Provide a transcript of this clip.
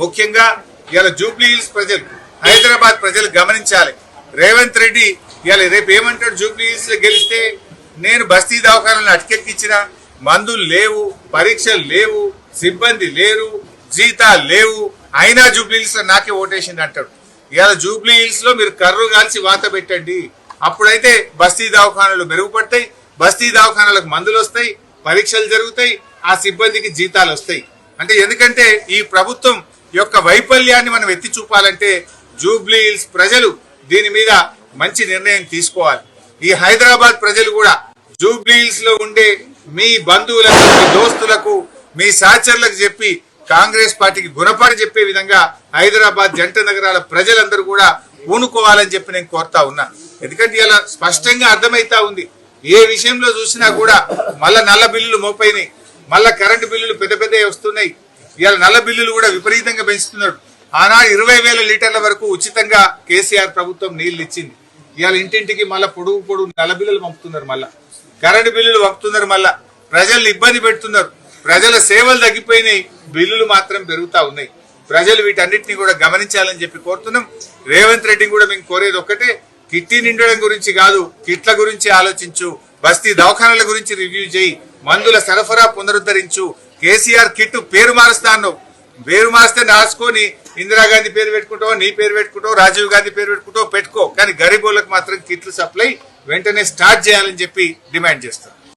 ముఖ్యంగా ఇలా Jubilee hills ప్రజలు హైదరాబాద్ ప్రజలు గమనించాలి. రేవంత్ రెడ్డి ఇవాళ రేపు ఏమంటాడు జూబ్లీ హిల్స్ గెలిస్తే? నేను బస్తీ దవాఖానాలను అటకెక్కించిన మందులు లేవు పరీక్షలు లేవు సిబ్బంది లేరు జీతాలు లేవు. అయినా జూబ్లీ హిల్స్లో నాకే ఓటేసింది అంటాడు. ఇవాళ జూబ్లీ హిల్స్లో మీరు కర్రు కాల్చి వాత పెట్టండి. అప్పుడైతే బస్తీ దవాఖానాలు మెరుగుపడతాయి బస్తీ దవాఖానాలకు మందులు వస్తాయి పరీక్షలు జరుగుతాయి ఆ సిబ్బందికి జీతాలు వస్తాయి. అంటే ఎందుకంటే ఈ ప్రభుత్వం యొక్క వైఫల్యాన్ని మనం ఎత్తి చూపాలంటే జూబ్లీ హిల్స్ ప్రజలు దీని మీద మంచి నిర్ణయం తీసుకోవాలి. ఈ హైదరాబాద్ ప్రజలు కూడా జూబ్లీ హిల్స్లో ఉండే మీ బంధువులకు మీ దోస్తులకు మీ సహచరులకు చెప్పి కాంగ్రెస్ పార్టీకి గుణపాఠం చెప్పే విధంగా హైదరాబాద్ జంట నగరాల ప్రజలందరూ కూడా పూనుకోవాలని చెప్పి నేను కోరుతా ఉన్నా. ఎందుకంటే ఇలా స్పష్టంగా అర్థమైతా ఉంది. ఏ విషయంలో చూసినా కూడా మళ్ళా నల్ల బిల్లులు మోపైనాయి. మళ్ళా కరెంటు బిల్లులు పెద్ద పెద్ద వస్తున్నాయి. ఇవాళ నల్ల బిల్లులు కూడా విపరీతంగా పెంచుతున్నాడు. ఆనాడు ఇరవై వేల లీటర్ల వరకు ఉచితంగా కేసీఆర్ ప్రభుత్వం నీళ్ళు ఇచ్చింది. ఇవాళ ఇంటింటికి మళ్ళీ పొడుగు పొడుగు నల్ల బిల్లులు పంపుతున్నారు మళ్ళా. కరెంటు బిల్లులు పంపుతున్నారు మళ్ళా. ప్రజలు ఇబ్బంది పెడుతున్నారు. ప్రజల సేవలు తగ్గిపోయినాయి. బిల్లులు మాత్రం పెరుగుతా ఉన్నాయి. ప్రజలు వీటన్నిటిని కూడా గమనించాలని చెప్పి కోరుతున్నాం. రేవంత్ రెడ్డి కూడా మేము కోరేది ఒక్కటే కిట్టి నిండడం గురించి కాదు కిట్ల గురించి ఆలోచించు బస్తీ దవాఖానాల గురించి రివ్యూ చేయి. మందుల సరఫరా పునరుద్ధరించు. కేసీఆర్ కిట్ పేరు మారుస్తాను పేరు మారిస్తే రాసుకొని ఇందిరాగాంధీ పేరు పెట్టుకుంటావు నీ పేరు పెట్టుకుంటావు రాజీవ్ గాంధీ పేరు పెట్టుకుంటావు పెట్టుకో. కానీ గరీబులకు మాత్రం కిట్లు సప్లై వెంటనే స్టార్ట్ చేయాలని చెప్పి డిమాండ్ చేస్తాను